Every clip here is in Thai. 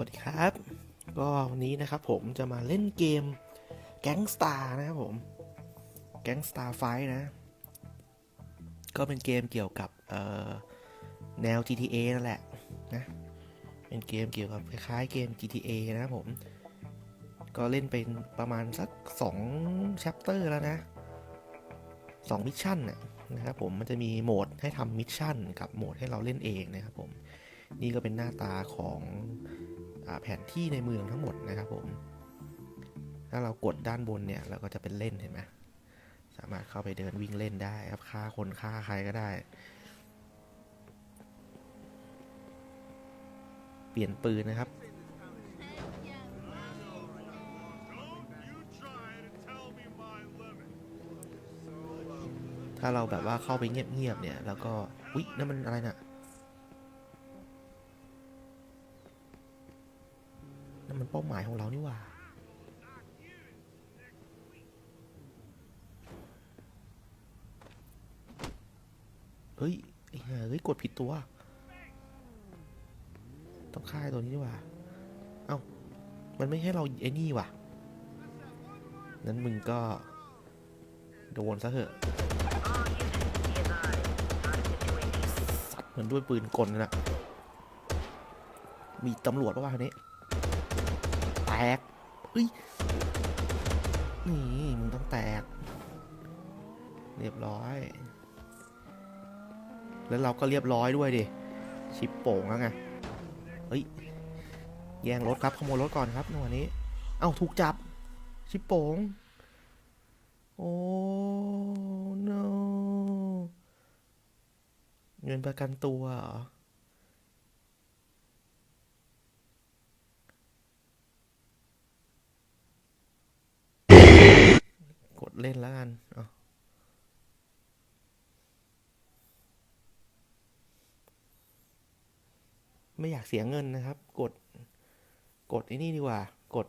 วัสดีครับ ก็วันนี้นะครับผมจะมาเล่นเกม Gangstar นะครับผม Gangstar Fight นะ ก็เป็นเกมเกี่ยวกับแนว GTA นั่นแหละนะเป็นเกมเกี่ยวกับคล้ายๆเกม GTA นะครับผม ก็เล่นเป็นประมาณสัก2 chapter แล้วนะ2มิชชั่นนะครับผมมันจะมีโหมดให้ทำมิชชั่นกับโหมดให้เราเล่นเองนะครับผมนี่ก็เป็นหน้าตาของ แผนที่ในเมืองทั้งหมดนะครับผม ถ้าเรากดด้านบนเนี่ยเราก็จะเป็นเล่นเห็นไหมสามารถเข้าไปเดินวิ่งเล่นได้ครับฆ่าคนฆ่าใครก็ได้ เปลี่ยนปืนนะครับถ้าเราแบบว่าเข้าไปเงียบๆเนี่ย แล้วก็อุ๊ยนั่นมันอะไรน่ะ มันเป้าหมายของเรานี่หว่าเฮ้ยไอ้ห่าเฮ้ยกดผิดตัว ต้องฆ่าตัวนี้นี่หว่า เอ้า มันไม่ให้เราไอ้นี่ว่ะ นั้นมึงก็ โดนซะเถอะ สัตว์เหมือนด้วยปืนกลน่ะมีตำรวจปะวะคนนี้ กเฮ้ยนี่มึงต้องแตก เรียบร้อย แล้วเราก็เรียบร้อยด้วยดิ ชิปโป่งแล้วไง เฮ้ย แย่งรถครับ ขโมยรถก่อนครับในวนนี้ เอ้า ถูกจับ ชิปโป่ง โอ้ no เงินประกันตัวเหรอ เล่นแล้วกันเอไม่อยากเสียเงินนะครับ กด กดไอ้นี่ดีกว่า กด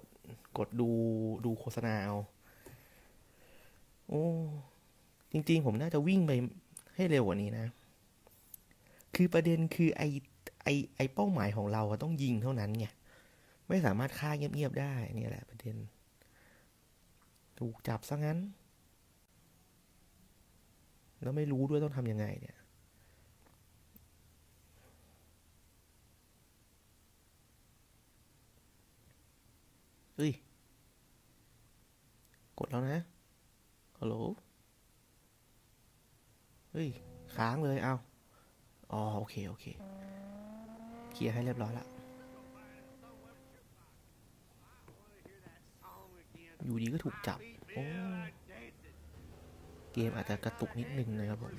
กดดูดูโฆษณาเอา โอ้ จริง ๆ ผมน่าจะวิ่งไปให้เร็วกว่านี้นะ คือประเด็นคือไอไอไอเป้าหมายของเราอะต้องยิงเท่านั้นไง ไม่สามารถฆ่าเงียบๆได้ นี่แหละประเด็น ถูกจับซะงั้น แล้วไม่รู้ด้วยต้องทำยังไงเนี่ยเฮ้ย กดแล้วนะ ฮัลโหล เฮ้ย ค้างเลย เอา อ๋อ โอเค โอเค เคลียร์ให้เรียบร้อยละ อยู่ดีก็ถูกจับ โอ้ เกมอาจจะกระตุกนิดนึงนะครับผม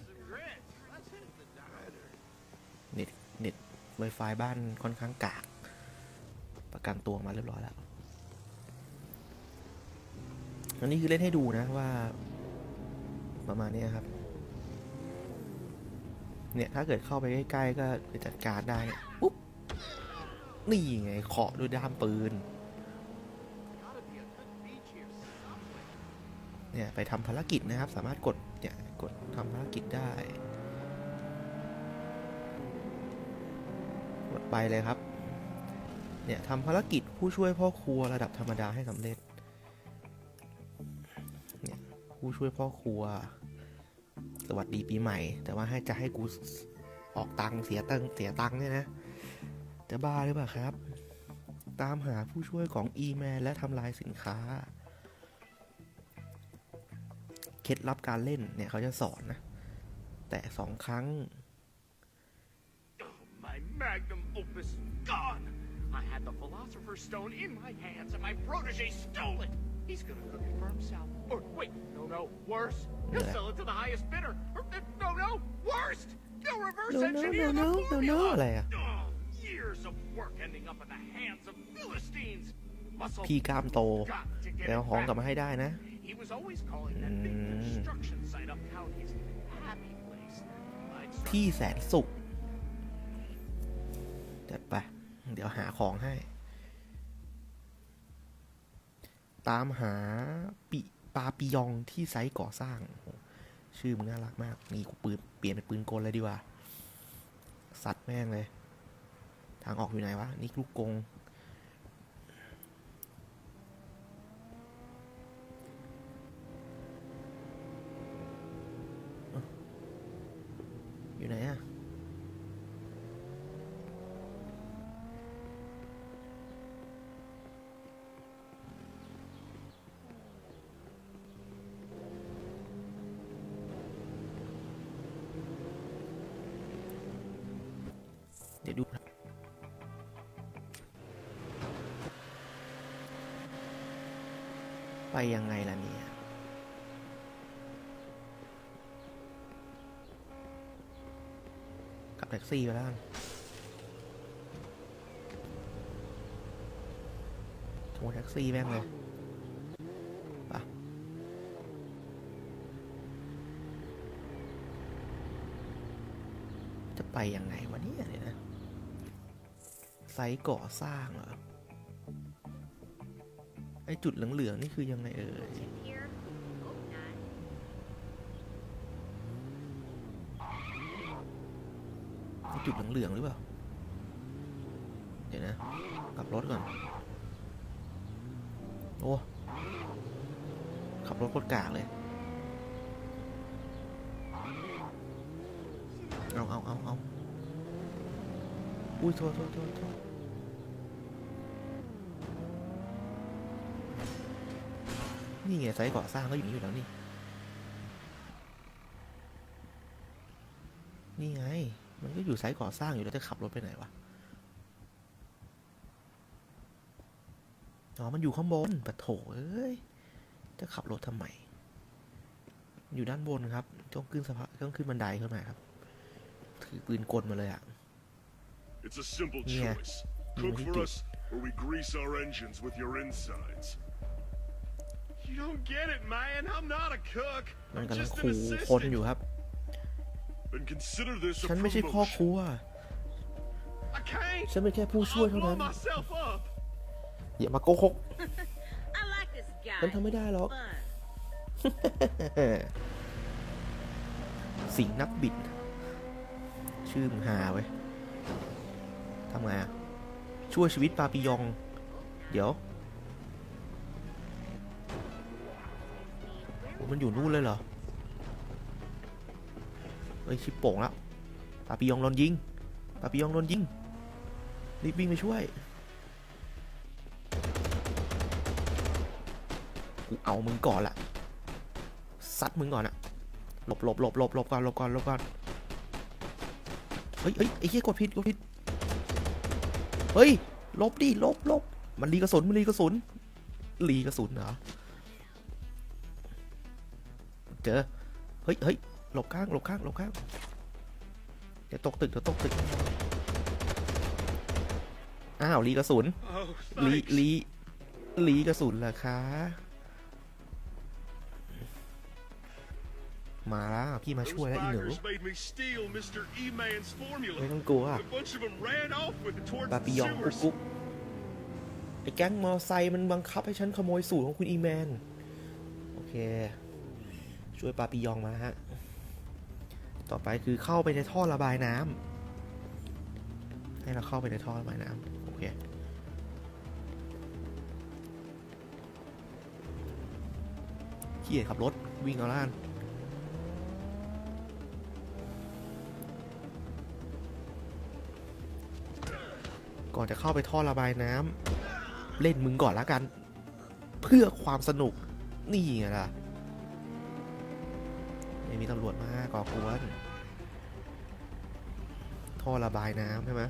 เน็ต เน็ต Wi-Fi บ้านค่อนข้างกาก ประกันตัวมาเรียบร้อยแล้ว อันนี้คือเล่นให้ดูนะว่า ประมาณนี้ครับ เนี่ยถ้าเกิดเข้าไปใกล้ๆก็จัดการได้ปุ๊บ นี่ไงเคาะด้วยด้ามปืน เนี่ยไปทำภารกิจนะครับ สามารถกดเนี่ยกดทำภารกิจได้กดไปเลยครับ เนี่ยทำภารกิจผู้ช่วยพ่อครัวระดับธรรมดาให้สำเร็จ เนี่ยผู้ช่วยพ่อครัว สวัสดีปีใหม่ แต่ว่าให้จะให้กูออกตังเสียตังเสียตังเนี่ยนะ จะบ้าหรือเปล่าครับ ตามหาผู้ช่วยของอีแมนและทำลายสินค้า เคล็ดลับการเล่นเนี่ยเขาจะสอนนะ แต่สองครั้ง Oh, my magnum opus gone! I had the Philosopher's Stone in my hands and my protege stole it! He's gonna cook it for himself. Or wait, no, no, worse. He'll Yeah. sell it to the highest bidder. Or, uh, no, no, worst! He'll reverse No, no, engineer no, the no, no, no, formula! อะไรอะ Oh, years of work ending up in the hands of Philistines! Muscle พี่กล้ามโต got to get ไปเอา it ของกลับ back. มาให้ได้นะ He was always calling that big Mm. construction site uptown his happy place. I'd start ที่แสนสุขจัดไป เดี๋ยวหาของให้ ตามหาปิปาปิยองที่ไซต์ก่อสร้างโอ้โหชื่อมึงน่ารักมาก นี่กูปืนเปลี่ยนเป็นปืนกลเลยดีกว่า สัตว์แม่งเลย ทางออกอยู่ไหนวะ นี่ลูกกง ไปยังไงล่ะเนี่ย กลับแท็กซี่ไปแล้วขโมยแท็กซี่แม่งเลยไปจะไปยังไงวะเนี่ยเดี๋ยนะ ไซต์ก่อสร้างเหรอ ไอจุดเหลืองๆนี่คือยังไงเอ่ยไอจุดเหลืองๆหรือเปล่า เดี๋ยวนะ กลับรถก่อน โอ้ขับรถโคตรกากเลย เอาเอาเอาเอาอุ้ยโทษโทษโทษโทษ นี่ไงไซต์ก่อสร้างก็อยู่นี่อยู่แล้วนี่ นี่ไง มันก็อยู่ไซต์ก่อสร้างอยู่แล้วจะขับรถไปไหนวะ อ๋อ มันอยู่ข้างบนปะโถเอ้ย จะขับรถทำไม อยู่ด้านบนครับต้องขึ้นสะพานต้องขึ้นบันไดขึ้นมาครับ ถือปืนกลมาเลยอะ It's a simple Yeah. choice. Yeah, Cook he for did. us, or we grease our engines with your insides. มัน I'm กำลัง just an ขู่คนอยู่ assistant. ครับ Then consider this a ฉันไม่ใช่พ่อ promotion. ครัว I can't. ฉันเป็นแค่ผู้ช่วย I'll เท่า blow นั้น myself up. อย่ามาโกหก I like this guy. ฉันทำไม่ได้หรอก Fun. สิงห์นักบิด ชื่อมึงหาไว้ยทำไงอะช่วยชีวิตปาปิยอง เดี๋ยว มันอยู่นู่นเลยเหรอเฮ้ยชิปโป่งแล้วปาปิยองโดนยิงปาปิยองโดนยิงรีบวิ่งไปช่วยกูเอามึงก่อนละซัดมึงก่อนอะหลบหลบหลบหลบหลบก่อนหลบก่อนหลบก่อนเฮ้ยเฮ้ยไอ้เหี้ยกดผิดกดผิดเฮ้ยหลบดิหลบหลบมันรีกระสุนมันรีกระสุนรีกระสุนเหรอ เจอ เฮ้ยเฮ้ยหลบข้างหลบข้างหลบข้างเดี๋ยวตกตึกเดี๋ยวตกตึก อ้าวรีกระสุน Oh, ลี thanks. ลีลีกระสุนเหรอคะ มาแล้วพี่มา Those ช่วยแล้วอีหนู buggers made me steal Mr. E-Man's formula. ไม่ต้องกลัว And a bunch of them ran off with it towards ปา the ปิยองกุ๊ก sewers. กุ๊กไอ้แก๊งมอไซค์มันบังคับให้ฉันขโมยสูตรของคุณอีแมน โอเค ช่วยปาปิยองมาฮะ ต่อไปคือเข้าไปในท่อระบายน้ำให้เราเข้าไปในท่อระบายน้ำโอเคขี้เกียจขับรถวิ่งเอาล้านก่อนจะเข้าไปท่อระบายน้ำเล่นมึงก่อนละกัน เพื่อความสนุกนี่ไงล่ะ ไม่มีตำรวจมาก่อกวนท่อระบายน้ำใช่ไหม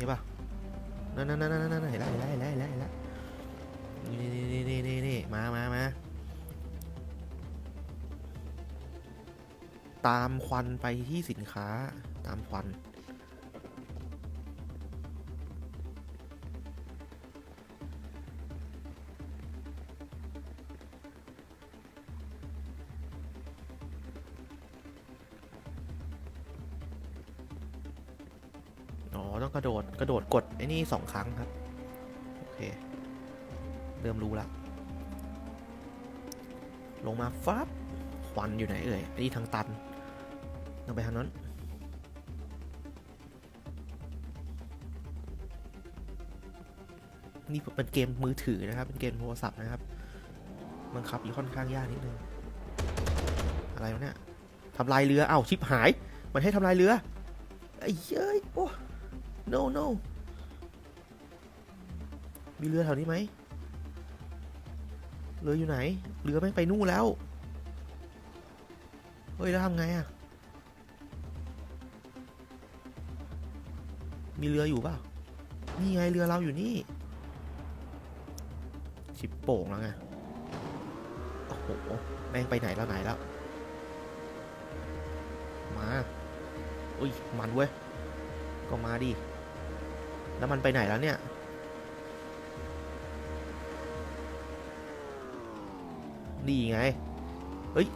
นี่ปะนั่นนั่นนั่นนั่นเห็นแล้วเห็นแล้วเห็นแล้วเห็นแล้วเห็นแล้วนี่นี่นี่นี่นี่มามามาตามควันไปที่สินค้าตามควัน นี่สองครั้งครับ โอเค เริ่มรู้ละลงมาฟับควันอยู่ไหนเอ่ยไอ้นี่ทางตันต้องไปทางนั้นนี่เป็นเกมมือถือนะครับ เป็นเกมโทรศัพท์นะครับ บังคับอยู่ค่อนข้างยากนิดนึง อะไรวะเนี่ยทำลายเรือ เอ้าชิปหาย มันให้ทำลายเรือ ไอ้เย้ยโอ้ no no มีเรือแถวนี้ไหมเรืออยู่ไหน เรือแม่งไปนู่นแล้ว เฮ้ย แล้วทำไงอะมีเรืออยู่เปล่านี่ไงเรือเราอยู่นี่ ชิปโป่งแล้วไง โอ้โห แม่งไปไหนแล้วไหนแล้ว มาอุ้ย มันเว้ย ก็มาดิ แล้วมันไปไหนแล้วเนี่ย นี่ไง เฮ้ย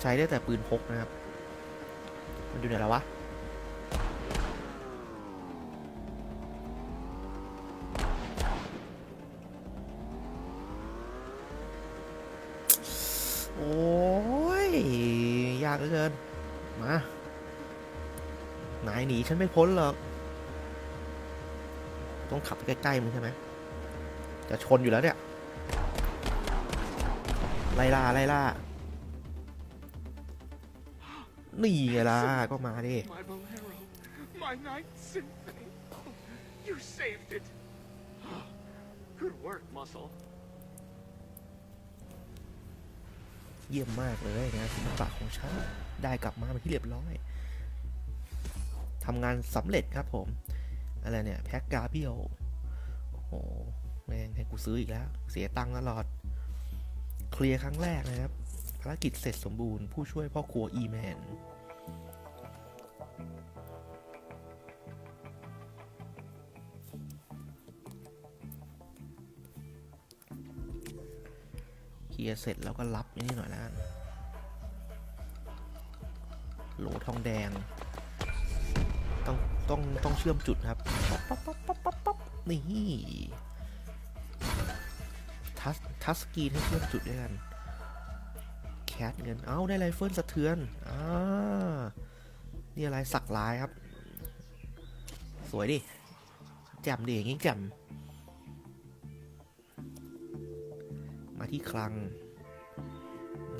ใช้ได้แต่ปืนพกนะครับ มันอยู่ไหนแล้ววะโอ้ย ยากเหลือเกิน มา นายหนีฉันไม่พ้นหรอก ต้องขับไปใกล้ๆมึงใช่ไหมจะชนอยู่แล้วเนี่ย ไล่ล่าไล่ล่า นี่ไงล่ะ ก็มาดิ My bolero, my ninth symphony. You saved it. Good work, Muscle. เยี่ยมมากเลยนะศิลปะของฉัน ได้กลับมาเป็นที่เรียบร้อยทำงานสำเร็จครับผม อะไรเนี่ยแพ็กกาเบียวโอ้โหแม่งให้กูซื้ออีกแล้ว เสียตังค์ตลอด เคลียร์ครั้งแรกนะครับ ภารกิจเสร็จสมบูรณ์ผู้ช่วยพ่อครัวอีแมนเคลียร์เสร็จแล้วก็รับนี่หน่อยแล้วโหลทองแดง ต้อง ต้องต้องเชื่อมจุดครับป๊อปป๊อปป๊อปป๊อปป๊อปป๊อปนี่ทัสทัสกีให้เชื่อมจุดด้วยกันแคทเงิน เอ้าได้ไรเฟิลสะเทือนอ่านี่อะไรสักลายครับ สวยดิแจ่มดิอย่างงี้แจ่มมาที่คลัง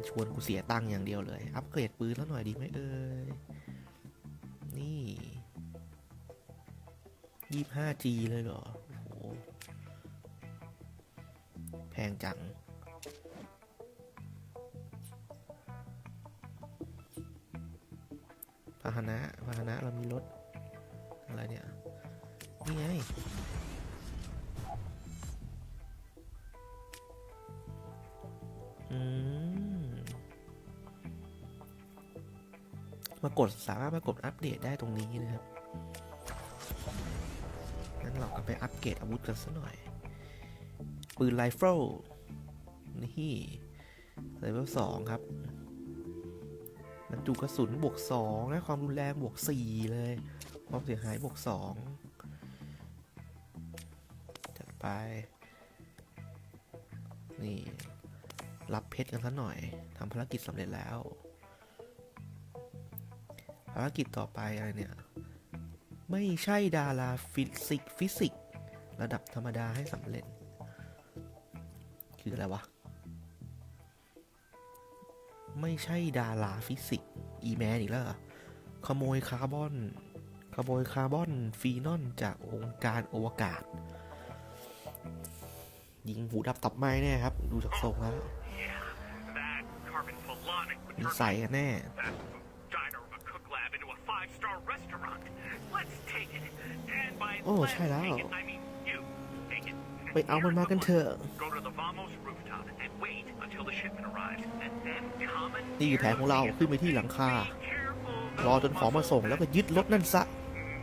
ชวนกูเสียตังค์อย่างเดียวเลย อัปเกรดปืนแล้วหน่อยดีไหมเอ่ยนี่ ยี่ห้า G เลยเหรอ โอ้โห แพงจัง พาหนะ พาหนะเรามีรถ อะไรเนี่ย นี่ไงมมากดสามารถมากดอัปเดตได้ตรงนี้นะครับ งั้นเราก็ไปอัปเกรดอาวุธกันสักหน่อย ปืนไรเฟิลนี่เลเวลสองครับบรรจุกระสุนบวกสองนะความรุนแรงบวกสี่เลย ความเสียหายบวกสองจัดไป นี่ รับเพชรกันสักหน่อยทำภารกิจสำเร็จแล้ว ภารกิจต่อไปอะไรเนี่ย ไม่ใช่ดาราฟิสิกฟิสิกส์ระดับธรรมดาให้สำเร็จ คืออะไรวะ ไม่ใช่ดาราฟิสิกส์อีแมนอีกแล้วเหรอขโมยคาร์บอน ขโมยคาร์บอนฟีนอนจากองค์การอวกาศ ยิงหูดับตับไหม้แน่ครับ ดูจากทรงแล้ว Yeah, that carbon fulanic would มี turn ใส่กันแน่ a five-star restaurant. Let's take it. And by โอ้ let's ใช่แล้ว take it, I mean you. Take it. ไปเอามันมากันเถอะ Go to the Vamos rooftop and wait until the shipment arrives. And then commandeer นี่คือแผนของเรา the ขึ้นไปที่หลังคา Be careful, รอจนของมาส่งแล้วก็ยึดรถนั่นซะ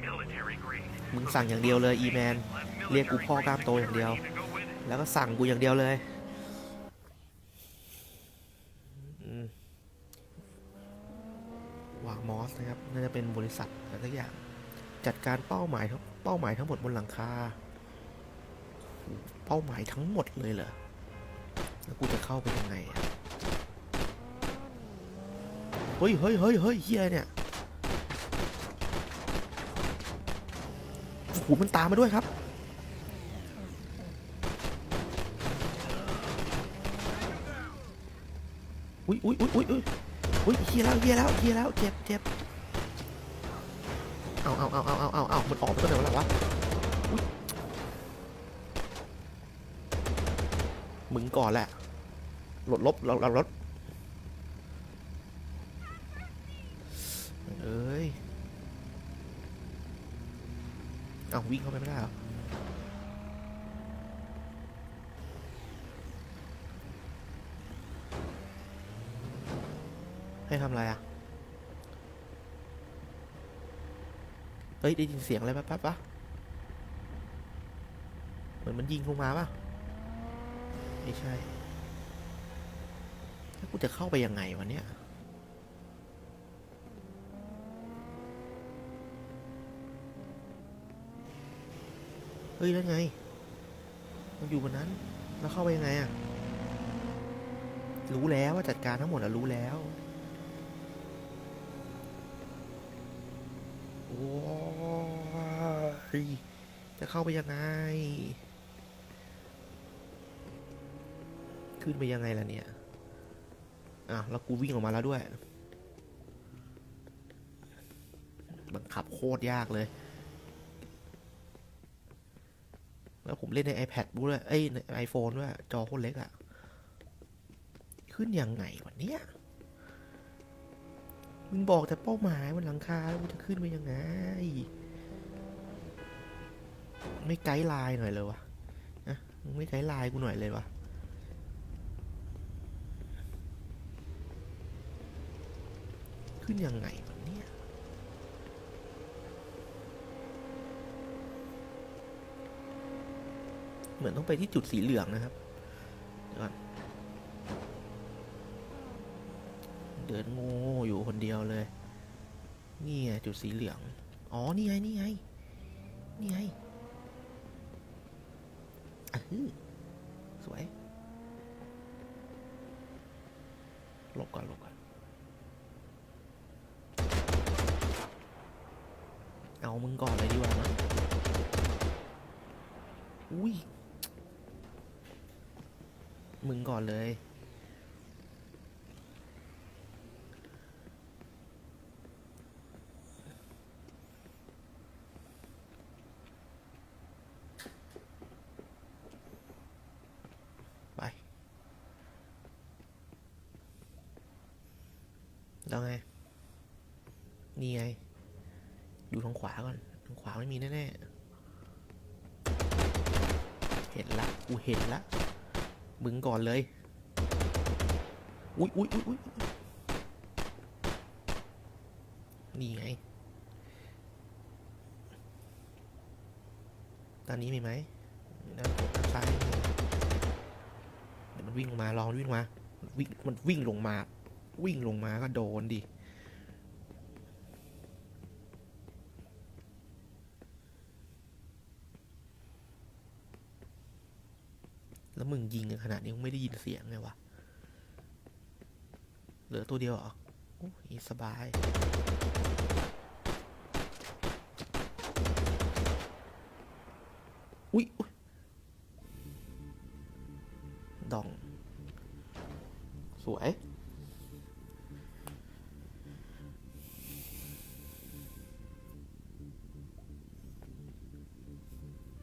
military grade. มึงสั่งอย่างเดียวเลยอีแมน เรียกกูพ่อกล้ามโตอย่างเดียว To go with it. แล้วก็สั่งกูอย่างเดียวเลยอืมวาง มอสนะครับน่าจะเป็นบริษัทอะไรสักอย่าง จัดการเป้าหมายทั้งเป้าหมายทั้งหมดบนหลังคา เป้าหมายทั้งหมดเลยเหรอแล้วกูจะเข้าไปยังไงอะเฮ้ยเฮ้ยเฮ้ยเฮ้ยเฮียเนี่ยโอ้โหมันตามมาด้วยครับอุ้ยอุ้ยอุ้ยอุ้ย อุ้ยเฮียแล้วเฮียแล้วเฮียแล้วเจ็บเจ็บเอาเอาเอาเอาเอาเอาเอามันออกไปตัวไหนวะล่ะวะมึงก่อนแหละหลดลบเราเราลดเอ้ยเอาวิ่งเข้าไปไม่ได้หรอ ให้ทำอะไรอะ เฮ้ย ได้ยินเสียงอะไรแป๊บๆปะเหมือนมันยิงลงมาปะไม่ใช่ แล้วกูจะเข้าไปยังไงวันเนี้ยเฮ้ยแล้วไง มันอยู่บนนั้น แล้วเข้าไปยังไงอะ รู้แล้วว่าจัดการทั้งหมดอะรู้แล้ว โอ้ ยจะเข้าไปยังไง ขึ้นไปยังไงล่ะเนี่ย อะแล้วกูวิ่งออกมาแล้วด้วย บังคับโคตรยากเลย แล้วผมเล่นใน iPad ด้วย เอ้ย ใน iPhone ด้วย จอโคตรเล็กอะ ขึ้นยังไงวะเนี่ย มึงบอกแต่เป้าหมายบนหลังคาแล้วกูจะขึ้นไปยังไง ไม่ไกด์ไลน์หน่อยเลยวะนะมึงไม่ไกด์ไลน์กูหน่อยเลยวะขึ้นยังไงวะเนี่ยเหมือนต้องไปที่จุดสีเหลืองนะครับเดี๋ยวก่อน เดินโง่อยู่คนเดียวเลย นี่ไงจุดสีเหลือง อ๋อ นี่ไง นี่ไง นี่ไงอสวย หลบก่อนหลบก่อน เอามึงก่อนเลยดีกว่ามั้งอุ้ย มึงก่อนเลย ไป แล้วไง นี่ไง ดูทางขวาก่อน ทางขวา ไม่มีแน่ๆ เห็นละ กูเห็นละ มึงก่อนเลย อุ๊ยอุ๊ยอุ๊ยอุ๊ยนี่ไง ตอนนี้มีไหมด้านซ้ายมีเดี๋ยวมันวิ่งลงมา ลองวิ่งมา วิ่ง มันวิ่งลงมา วิ่งลงมาก็โดนดิ แล้วมึงยิงขนาดนี้มึงไม่ได้ยินเสียงไงวะ เหลือตัวเดียวเหรอโอ้ยสบาย อุ๊ยอุ๊ยดอง สวย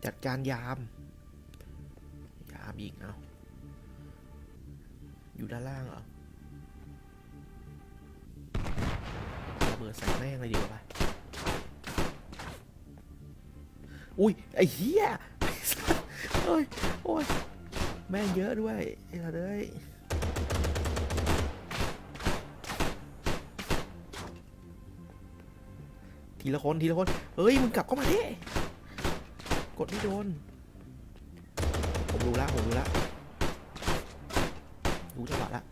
จัดการยามามยิงเอาอยู่ด้านล่างเหรอระเบิดใส่แม่งเลยดีกว่าอุ้ย ไอ้เหี้ยไอ้สัสเอ้ยโอ้ยแม่งเยอะด้วยไอ้สัสเอ้ยทีละคน ทีละคน เฮ้ย มึงกลับเข้ามาดิ กดไม่โดน รู้ละผมรู้ละรู้จังหวะละ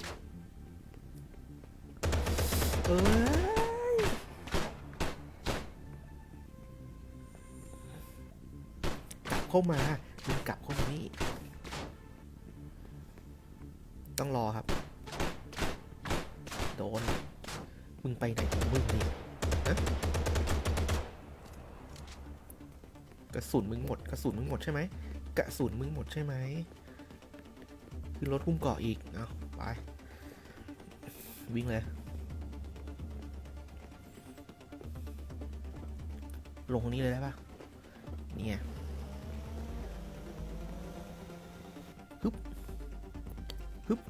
เอ้ยกลับเข้ามามึงกลับเข้ามานี่ต้องรอครับ โดน มึงไปไหนของมึงนี่ฮะกระสุนมึงหมด กระสุนมึงหมดใช่ไหม กระสุนมึงหมดใช่ไหมคือรถพุ่มเกาะอีก เอาไป วิ่งเลย ลงตรงนี้เลยได้ปะเนี่ไงฮึบฮึบ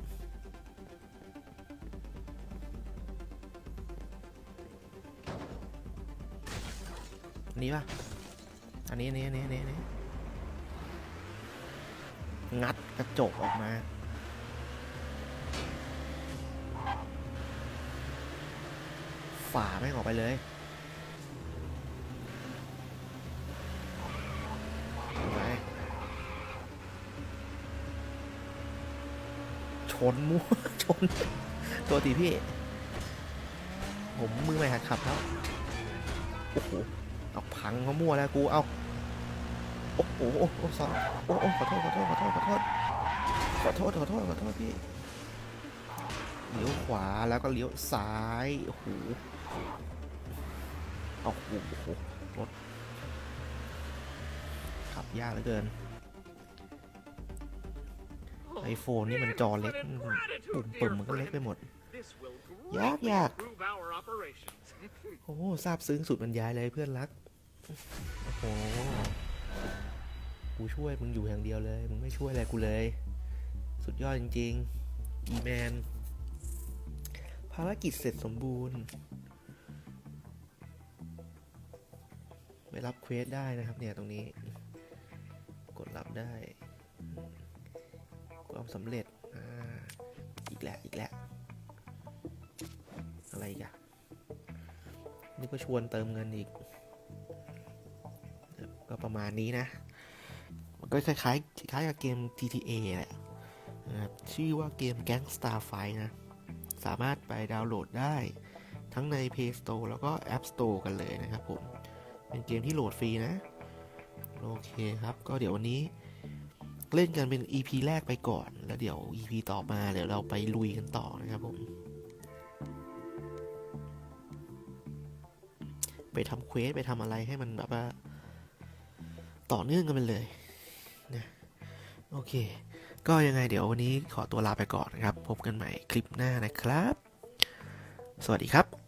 นี้ปะอันนี้อันนี้อันนี้อันนี้อันนี้ งัดกระจกออกมาฝ่าแม่ออกไปเลยไปชนมั่วชน ตัวตีพี่ ผมมือใหม่หัดขับแล้ว โอ้โห เอาพังเขามั่วแล้วกู เอา อ้โหโอ้โหสอนโอ้โอ้ขอโทษขอโทษขอโทษขอโทษขอโทษขอโทษขอโทษพี่เลี้ยวขวาแล้วก็เลี้ยวซ้ายโอ้โหโอ้โหรถขับยากเหลือเกินไอโฟนนี่มันจอเล็กปุ่มปุ่มมันก็เล็กไปหมด This will Yak, greatly yak. improve our operations. โอ้โหซาบซึ้งสุดบรรยายเลยเพื่อนรัก โอ้โห กูช่วยมึงอยู่อย่างเดียวเลย มึงไม่ช่วยอะไรกูเลย สุดยอดจริงๆ อีแมน ภารกิจเสร็จสมบูรณ์ ไปรับเควสได้นะครับเนี่ยตรงนี้ กดรับได้ความสำเร็จ อ่า อีกแล้วอีกแล้วอะไรอีกอะนี่ก็ชวนเติมเงินอีก ก็ประมาณนี้นะ ก็คล้ายๆคล้ายกับเกม GTA แหละนะครับชื่อว่าเกม Gangstar Fight นะ สามารถไปดาวน์โหลดได้ทั้งใน Play Store แล้วก็ App Store กันเลยนะครับผม เป็นเกมที่โหลดฟรีนะ โอเคครับ ก็เดี๋ยววันนี้เล่นกันเป็น EP แรกไปก่อน แล้วเดี๋ยว EP ต่อมาเดี๋ยวเราไปลุยกันต่อนะครับผม ไปทำเควสไปทำอะไรให้มันแบบว่า ต่อเนื่องกันไปเลย เค ก็ยังไงเดี๋ยววันนี้ขอตัวลาไปก่อนนะครับ พบกันใหม่คลิปหน้านะครับ สวัสดีครับ